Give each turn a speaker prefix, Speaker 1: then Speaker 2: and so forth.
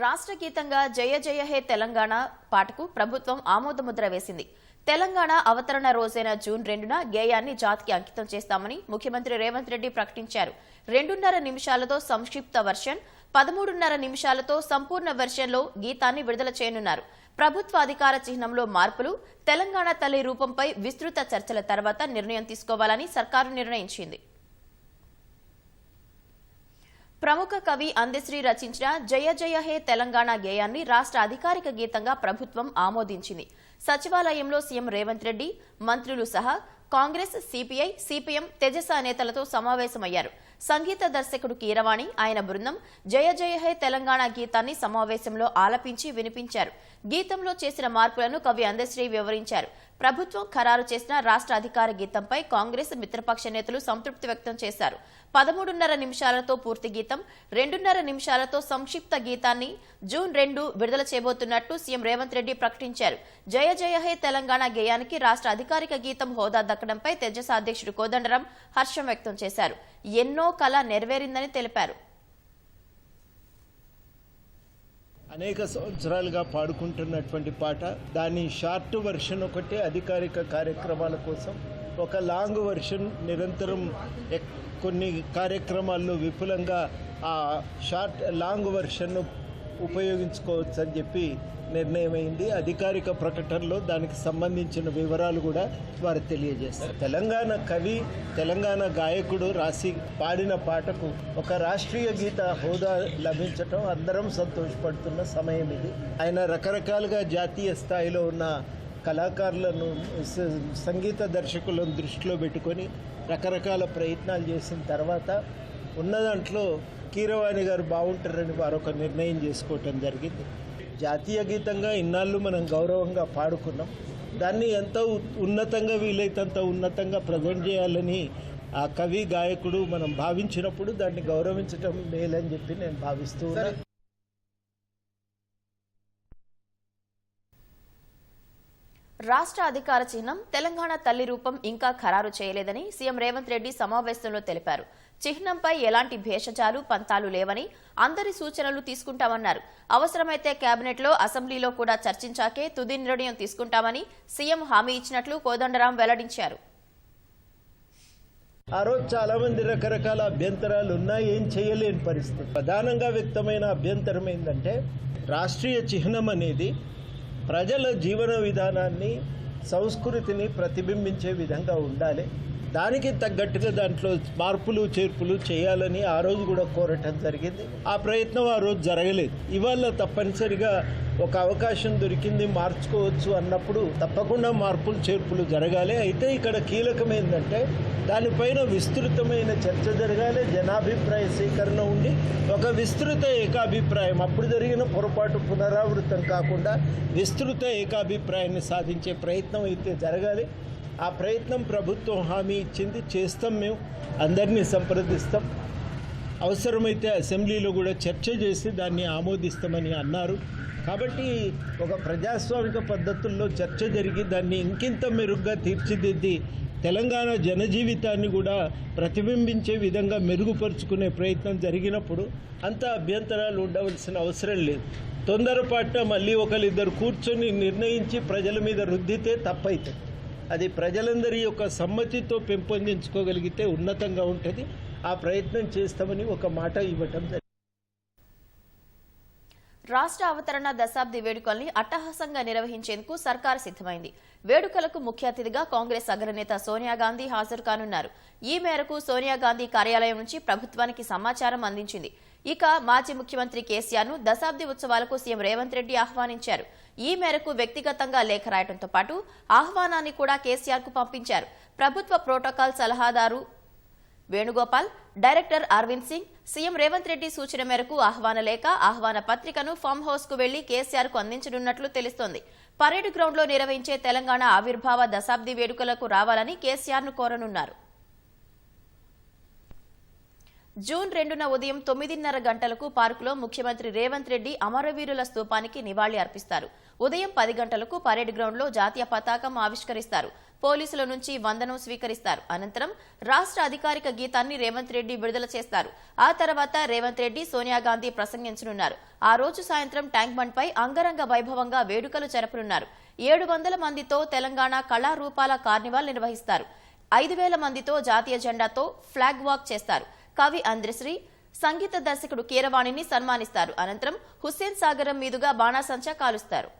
Speaker 1: రాష్ట్ర గీతంగా జయ జయ హే తెలంగాణ పాటకు ప్రభుత్వం ఆమోదముద్ర వేసింది. తెలంగాణ అవతరణ రోజైన జూన్ రెండున గేయాన్ని జాతికి అంకితం చేస్తామని ముఖ్యమంత్రి రేవంత్ రెడ్డి ప్రకటించారు. రెండున్నర నిమిషాలతో సంక్షిప్త వర్షన్ పదమూడున్నర నిమిషాలతో సంపూర్ణ వెర్షన్లో గీతాన్ని విడుదల చేయనున్నారు. ప్రభుత్వ అధికార చిహ్నంలో మార్పులు తెలంగాణ తల్లి రూపంపై విస్తృత చర్చల తర్వాత నిర్ణయం తీసుకోవాలని సర్కారు నిర్ణయించింది. ప్రముఖ కవి అందశ్రీ రచించిన జయ జయ హే తెలంగాణ గేయాన్ని రాష్ట్ర అధికారిక గీతంగా ప్రభుత్వం ఆమోదించింది. సచివాలయంలో సీఎం రేవంత్ రెడ్డి మంత్రులు సహా కాంగ్రెస్ సిపిఐ సిపిఎం తెజస నేతలతో సమావేశమయ్యారు. సంగీత దర్శకుడు కీరవాణి ఆయన బృందం జయ జయ హే తెలంగాణ గీతాన్ని సమావేశంలో ఆలపించి వినిపించారు. గీతంలో చేసిన మార్పులను కవి అందశ్రీ వివరించారు. ప్రభుత్వం ఖరారు చేసిన రాష్ట్ర అధికార గీతంపై కాంగ్రెస్ మిత్రపక్ష నేతలు సంతృప్తి వ్యక్తం చేశారు. పదమూడున్నర నిమిషాలతో పూర్తి గీతం రెండున్నర నిమిషాలతో సంక్షిప్త గీతాన్ని జూన్ రెండు విడుదల చేయబోతున్నట్టు సీఎం రేవంత్ రెడ్డి ప్రకటించారు. జయ జయ హే తెలంగాణ గేయానికి రాష్ట్ర అధికారిక గీతం హోదా దక్కడంపై తెజస అధ్యక్షుడు కోదండరాం హర్షం వ్యక్తం చేశారు. ఎన్నో కళ నెరవేరిందని తెలిపారు.
Speaker 2: అనేక సంవత్సరాలుగా పాడుకుంటున్నటువంటి పాట. దాని షార్ట్ వర్షన్ ఒకటే అధికారిక కార్యక్రమాల కోసం. ఒక లాంగ్ వర్షన్ నిరంతరం కొన్ని కార్యక్రమాల్లో విపులంగా ఆ షార్ట్ లాంగ్ వర్షన్ను ఉపయోగించుకోవచ్చు అని చెప్పి నిర్ణయమైంది. అధికారిక ప్రకటనలో దానికి సంబంధించిన వివరాలు కూడా వారు తెలియజేస్తారు. తెలంగాణ కవి తెలంగాణ గాయకుడు రాసి పాడిన పాటకు ఒక రాష్ట్రీయ గీత హోదా లభించటం అందరం సంతోషపడుతున్న సమయం ఇది. ఆయన రకరకాలుగా జాతీయ స్థాయిలో ఉన్న కళాకారులను సంగీత దర్శకులను దృష్టిలో పెట్టుకొని రకరకాల ప్రయత్నాలు చేసిన తర్వాత ఉన్న దాంట్లో కీరవాణి గారు బాగుంటారని వారు ఒక నిర్ణయం చేసుకోవటం జరిగింది. జాతీయ గీతంగా ఇన్నాళ్ళు మనం గౌరవంగా పాడుకున్నాం. దాన్ని ఎంత ఉన్నతంగా వీలైతంత ఉన్నతంగా ప్రజెంట్ చేయాలని ఆ కవి గాయకుడు మనం భావించినప్పుడు దాన్ని గౌరవించటం మేలని చెప్పి నేను భావిస్తూ
Speaker 1: రాష్ట్ర అధికార చిహ్నం తెలంగాణ తల్లి రూపం ఇంకా ఖరారు చేయలేదని సీఎం రేవంత్ రెడ్డి సమావేశంలో తెలిపారు. చిహ్నంపై ఎలాంటి భేషజాలు పంతాలు లేవని అందరి సూచనలు తీసుకుంటామన్నారు. అవసరమైతే కేబినెట్లో అసెంబ్లీలో కూడా చర్చించాకే తుది నిర్ణయం తీసుకుంటామని సీఎం హామీ ఇచ్చినట్లు కోదండరాం వెల్లడించారు.
Speaker 2: ఆ రోజు చాలా మంది రకరకాల అభ్యంతరాలు ఉన్నా ఏం చేయలేని పరిస్థితి. ప్రధానంగా వ్యక్తమైన అభ్యంతరం ఏంటంటే రాష్ట్రీయ చిహ్నం అనేది ప్రజల జీవన విధానాన్ని సంస్కృతిని ప్రతిబింబించే విధంగా ఉండాలి. దానికి తగ్గట్టుగా దాంట్లో మార్పులు చేర్పులు చేయాలని ఆ రోజు కూడా కోరటం జరిగింది. ఆ ప్రయత్నం ఆ రోజు జరగలేదు. ఇవాళ తప్పనిసరిగా ఒక అవకాశం దొరికింది మార్చుకోవచ్చు అన్నప్పుడు తప్పకుండా మార్పులు చేర్పులు జరగాలి. అయితే ఇక్కడ కీలకం ఏంటంటే దానిపైన విస్తృతమైన చర్చ జరగాలి జనాభిప్రాయ సేకరణ ఉండి ఒక విస్తృత ఏకాభిప్రాయం అప్పుడు జరిగిన పొరపాటు పునరావృతం కాకుండా విస్తృత ఏకాభిప్రాయాన్ని సాధించే ప్రయత్నం అయితే జరగాలి. ఆ ప్రయత్నం ప్రభుత్వం హామీ ఇచ్చింది. చేస్తాం మేము. అందరినీ సంప్రదిస్తాం. అవసరమైతే అసెంబ్లీలో కూడా చర్చ చేసి దాన్ని ఆమోదిస్తామని అన్నారు. కాబట్టి ఒక ప్రజాస్వామిక పద్ధతుల్లో చర్చ జరిగి దాన్ని ఇంకింత మెరుగ్గా తీర్చిదిద్ది తెలంగాణ జనజీవితాన్ని కూడా ప్రతిబింబించే విధంగా మెరుగుపరుచుకునే ప్రయత్నం జరిగినప్పుడు అంత అభ్యంతరాలు ఉండవలసిన అవసరం లేదు. తొందరపాటున మళ్ళీ ఒకరిద్దరు కూర్చొని నిర్ణయించి ప్రజల మీద రుద్దితే తప్పైతుంది. అది ప్రజలందరి యొక్క సమ్మతితో పెంపొందించుకోగలిగితే ఉన్నతంగా ఉంటుంది. ఆ ప్రయత్నం చేస్తామని ఒక మాట ఇవ్వటం జరిగింది.
Speaker 1: రాష్ట్ర అవతరణ దశాబ్ది వేడుకల్ని అట్టహాసంగా నిర్వహించేందుకు సర్కారు సిద్దమైంది వేడుకలకు ముఖ్య అతిథిగా కాంగ్రెస్ అగ్రనేత సోనియా గాంధీ హాజరు కానున్నారు. ఈ మేరకు సోనియా గాంధీ కార్యాలయం నుంచి ప్రభుత్వానికి సమాచారం అందించింది. ఇక మాజీ ముఖ్యమంత్రి కేసీఆర్ను దశాబ్ది ఉత్సవాలకు సీఎం రేవంత్ రెడ్డి ఆహ్వానించారు. ఈ మేరకు వ్యక్తిగతంగా లేఖ రాయడంతో పాటు ఆహ్వానాన్ని కూడా కేసీఆర్కు పంపించారు. ప్రభుత్వ ప్రోటోకాల్ సలహాదారు వేణుగోపాల్ డైరెక్టర్ అరవింద్ సింగ్ సీఎం రేవంత్ రెడ్డి సూచన మేరకు ఆహ్వాన లేఖ ఆహ్వాన పత్రికను ఫామ్ హౌస్కు వెళ్ళి కేసీఆర్కు అందించనున్నట్లు తెలుస్తోంది. పరేడ్ గ్రౌండ్లో నిర్వహించే తెలంగాణ ఆవిర్భావ దశాబ్ది వేడుకలకు రావాలని కేసీఆర్ను కోరనున్నారు. జూన్ రెండున ఉదయం తొమ్మిదిన్నర గంటలకు పార్కులో ముఖ్యమంత్రి రేవంత్ రెడ్డి అమరవీరుల స్తూపానికి నివాళి అర్పిస్తారు. ఉదయం పది గంటలకు పరేడ్ గ్రౌండ్లో జాతీయ పతాకం ఆవిష్కరిస్తారు. పోలీసుల నుంచి వందనం స్వీకరిస్తారు. అనంతరం రాష్ట్ర అధికారిక గీతాన్ని రేవంత్ రెడ్డి విడుదల చేస్తారు. ఆ తర్వాత రేవంత్ రెడ్డి సోనియా గాంధీ ప్రసంగించనున్నారు. ఆ రోజు సాయంత్రం ట్యాంక్ బండ్ పై అంగరంగ వైభవంగా వేడుకలు జరపనున్నారు. ఏడు వందల మందితో తెలంగాణ కళారూపాల కార్నివాల్ నిర్వహిస్తారు. ఐదు వేల మందితో జాతీయ జెండాతో ఫ్లాగ్ వాక్ చేస్తారు. కవి అంధ్రశ్రీ సంగీత దర్శకుడు కీరవాణిని సన్మానిస్తారు. అనంతరం హుస్సేన్ సాగరం మీదుగా బాణాసంచా కాలుస్తారు.